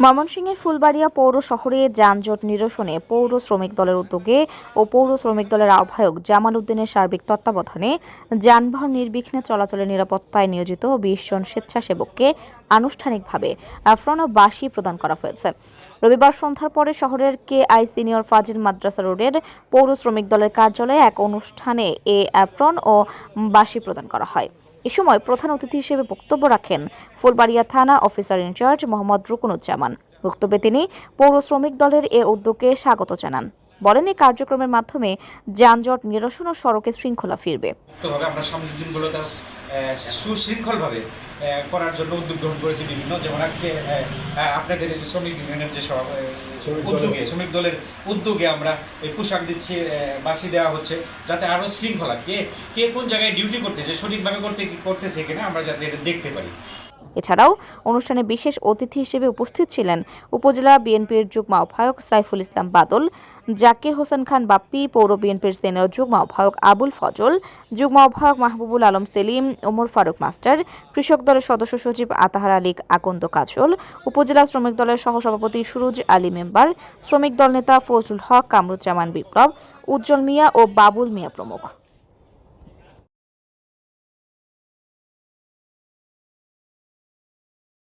ময়মনসিংহের ফুলবাড়িয়া পৌর শহরে যানজট নিরসনে পৌর শ্রমিক দলের উদ্যোগে ও পৌর শ্রমিক দলের আহ্বায়ক জামাল উদ্দিনের সার্বিক তত্ত্বাবধানে যানবাহন নির্বিঘ্নে চলাচলের নিরাপত্তায় নিয়োজিত বিশ জন স্বেচ্ছাসেবককে আনুষ্ঠানিকভাবে অ্যাফ্রন ও বাসি প্রদান করা হয়েছে। রবিবার সন্ধ্যার পরে শহরের কে আই সিনিয়র ফাজিল মাদ্রাসা রোডের পৌর শ্রমিক দলের কার্যালয়ে এক অনুষ্ঠানে এ অ্যাপ্রন ও বাসি প্রদান করা হয়। এ সময় প্রধান অতিথি হিসেবে বক্তব্য রাখেন ফুলবাড়িয়া থানা অফিসার ইনচার্জ মোহাম্মদ রুকুনুজ্জামান। বক্তব্যে তিনি পৌর শ্রমিক দলের এ উদ্যোগে স্বাগত জানান। বলেন, এই কার্যক্রমের মাধ্যমে যানজট নিরসন ও সড়কে শৃঙ্খলা ফিরবে। সুশৃঙ্খলভাবে করার জন্য উদ্যোগ গ্রহণ করেছে বিভিন্ন। যেমন আজকে আপনাদের যে শ্রমিক ইউনিয়নের যে উদ্যোগে শ্রমিক দলের উদ্যোগে আমরা এই পোশাক দিচ্ছি বাসি দেওয়া হচ্ছে যাতে আরও শৃঙ্খলা কে কে কোন জায়গায় ডিউটি করতেছে সঠিকভাবে করতে করতেছে কিনা আমরা যাতে এটা দেখতে পারি। এছাড়াও অনুষ্ঠানে বিশেষ অতিথি হিসেবে উপস্থিত ছিলেন উপজেলা বিএনপির যুগ্ম আহ্বায়ক সাইফুল ইসলাম বাদল, জাকির হোসেন খান বাপ্পি, পৌর বিএনপির সিনিয়র যুগ্ম আহ্বায়ক আবুল ফজল, যুগ্ম আহ্বায়ক মাহবুবুল আলম সেলিম, ওমর ফারুক মাস্টার, কৃষক দলের সদস্য সচিব আতাহার আলী আকন্দ কাজল, উপজেলা শ্রমিক দলের সহসভাপতি সুরুজ আলী মেম্বার, শ্রমিক দল নেতা ফজলুল হক, কামরুজ্জামান বিপ্লব, উজ্জ্বল মিয়া ও বাবুল মিয়া প্রমুখ।